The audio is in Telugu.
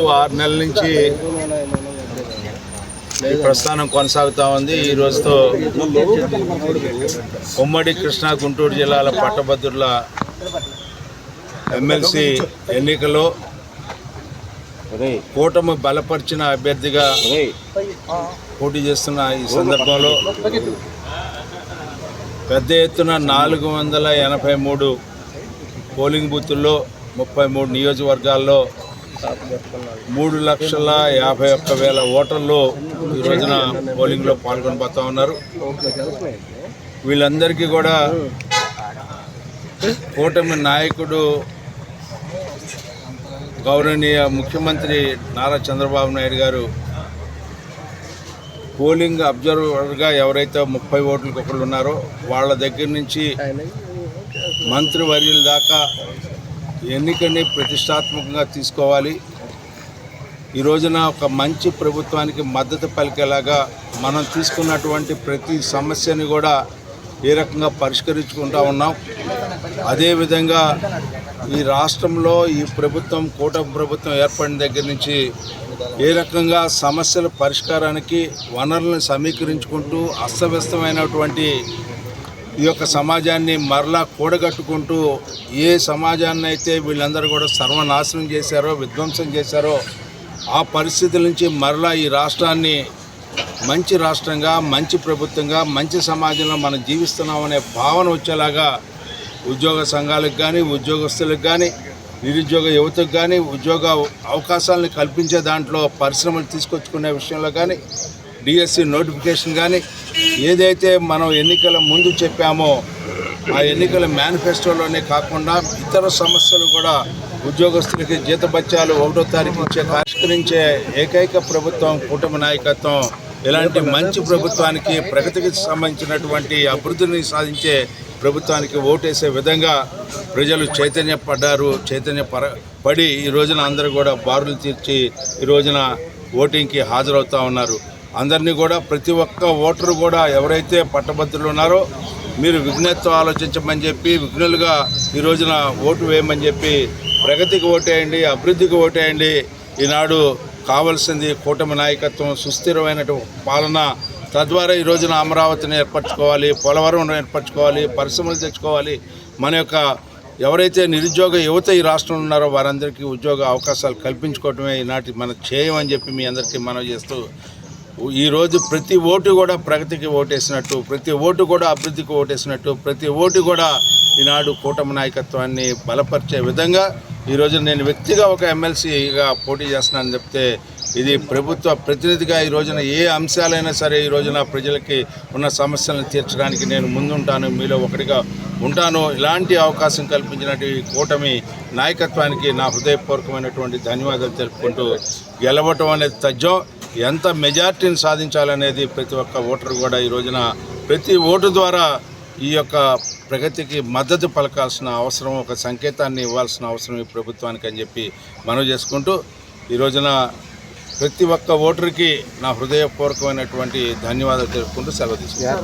దాదాపు ఆరు నెలల నుంచి ఈ ప్రస్థానం కొనసాగుతూ ఉంది. ఈ రోజుతో ఉమ్మడి కృష్ణా గుంటూరు జిల్లాల పట్టభద్రుల ఎమ్మెల్సీ ఎన్నికలో కూటమి బలపరిచిన అభ్యర్థిగా పోటీ చేస్తున్న ఈ సందర్భంలో పెద్ద ఎత్తున నాలుగు వందల ఎనభై మూడు పోలింగ్ బూతుల్లో ముప్పై మూడు నియోజకవర్గాల్లో మూడు లక్షల యాభై ఒక్క వేల ఓటర్లు ఈ రోజున పోలింగ్లో పాల్గొనబోతా ఉన్నారు. వీళ్ళందరికీ కూడా కూటమి నాయకుడు గౌరవనీయ ముఖ్యమంత్రి నారా చంద్రబాబు నాయుడు గారు పోలింగ్ అబ్జర్వర్గా ఎవరైతే ముప్పై ఓట్లకు ఒకళ్ళు ఉన్నారో వాళ్ళ దగ్గర నుంచి మంత్రివర్యుల దాకా ఎన్నికని ప్రతిష్టాత్మకంగా తీసుకోవాలి. ఈ రోజున ఒక మంచి ప్రభుత్వానికి మద్దతు పలికేలాగా మనం తీసుకున్నటువంటి ప్రతి సమస్యని కూడా ఏ రకంగా పరిష్కరించుకుంటా ఉన్నాం. అదేవిధంగా ఈ రాష్ట్రంలో ఈ ప్రభుత్వం కూటమి ప్రభుత్వం ఏర్పడిన దగ్గర నుంచి ఏ రకంగా సమస్యల పరిష్కారానికి వనరులను సమీకరించుకుంటూ అస్తవ్యస్తమైనటువంటి ఈ యొక్క సమాజాన్ని మరలా కూడగట్టుకుంటూ ఏ సమాజాన్ని అయితే వీళ్ళందరూ కూడా సర్వనాశనం చేశారో విధ్వంసం చేశారో ఆ పరిస్థితుల నుంచి మరలా ఈ రాష్ట్రాన్ని మంచి రాష్ట్రంగా మంచి ప్రభుత్వంగా మంచి సమాజంలో మనం జీవిస్తున్నామనే భావన వచ్చేలాగా ఉద్యోగ సంఘాలకు కానీ ఉద్యోగస్తులకు కానీ నిరుద్యోగ యువతకు కానీ ఉద్యోగ అవకాశాలను కల్పించే దాంట్లో పరిశ్రమలు తీసుకొచ్చుకునే విషయంలో కానీ డిఎస్సి నోటిఫికేషన్ కానీ ఏదైతే మనం ఎన్నికల ముందు చెప్పామో ఆ ఎన్నికల మేనిఫెస్టోలోనే కాకుండా ఇతర సమస్యలు కూడా ఉద్యోగస్తులకి జీతబత్యాలు ఒకటో తారీఖు ఇచ్చే పరిష్కరించే ఏకైక ప్రభుత్వం కూటమి నాయకత్వం. ఇలాంటి మంచి ప్రభుత్వానికి ప్రగతికి సంబంధించినటువంటి అభివృద్ధిని సాధించే ప్రభుత్వానికి ఓటేసే విధంగా ప్రజలు చైతన్యపడ్డారు చైతన్య పర పడి ఈ రోజున అందరూ కూడా బారులు తీర్చి ఈ రోజున ఓటింగ్కి హాజరవుతూ ఉన్నారు. అందరినీ కూడా ప్రతి ఒక్క ఓటరు కూడా ఎవరైతే పట్టభద్రులు ఉన్నారో మీరు విఘ్నత్వం ఆలోచించమని చెప్పి విఘ్నులుగా ఈ రోజున ఓటు వేయమని చెప్పి ప్రగతికి ఓటేయండి అభివృద్ధికి ఓటేయండి. ఈనాడు కావలసింది కూటమి నాయకత్వం సుస్థిరమైన పాలన. తద్వారా ఈ రోజున అమరావతిని ఏర్పరచుకోవాలి పోలవరం ఏర్పరచుకోవాలి పరిశ్రమలు తెచ్చుకోవాలి. మన యొక్క ఎవరైతే నిరుద్యోగ యువత ఈ రాష్ట్రంలో ఉన్నారో వారందరికీ ఉద్యోగ అవకాశాలు కల్పించుకోవటమే ఈనాటి మన చేయమని చెప్పి మీ అందరికీ మనం చేస్తూ ఈరోజు ప్రతి ఓటు కూడా ప్రగతికి ఓటేసినట్టు ప్రతి ఓటు కూడా అభివృద్ధికి ఓటేసినట్టు ప్రతి ఓటు కూడా ఈనాడు కూటమి నాయకత్వాన్ని బలపరిచే విధంగా ఈరోజు నేను వ్యక్తిగా ఒక ఎమ్మెల్సీగా పోటీ చేస్తున్నానని చెప్తే ఇది ప్రభుత్వ ప్రతినిధిగా ఈ రోజున ఏ అంశాలైనా సరే ఈ రోజున ప్రజలకి ఉన్న సమస్యలను తీర్చడానికి నేను ముందుంటాను మీలో ఒకటిగా ఉంటాను. ఇలాంటి అవకాశం కల్పించినట్టు ఈ కూటమి నాయకత్వానికి నా హృదయపూర్వకమైనటువంటి ధన్యవాదాలు తెలుపుకుంటూ గెలవటం అనేది తజ్జం. ఎంత మెజార్టీని సాధించాలనేది ప్రతి ఒక్క ఓటరు కూడా ఈ రోజున ప్రతి ఓటు ద్వారా ఈ యొక్క ప్రగతికి మద్దతు పలకాల్సిన అవసరం ఒక సంకేతాన్ని ఇవ్వాల్సిన అవసరం ఈ ప్రభుత్వానికి అని చెప్పి మనవి చేసుకుంటూ ఈ రోజున ప్రతి ఒక్క ఓటరుకి నా హృదయపూర్వకమైనటువంటి ధన్యవాదాలు తెలుపుకుంటూ సెలవు తీసుకుంటాను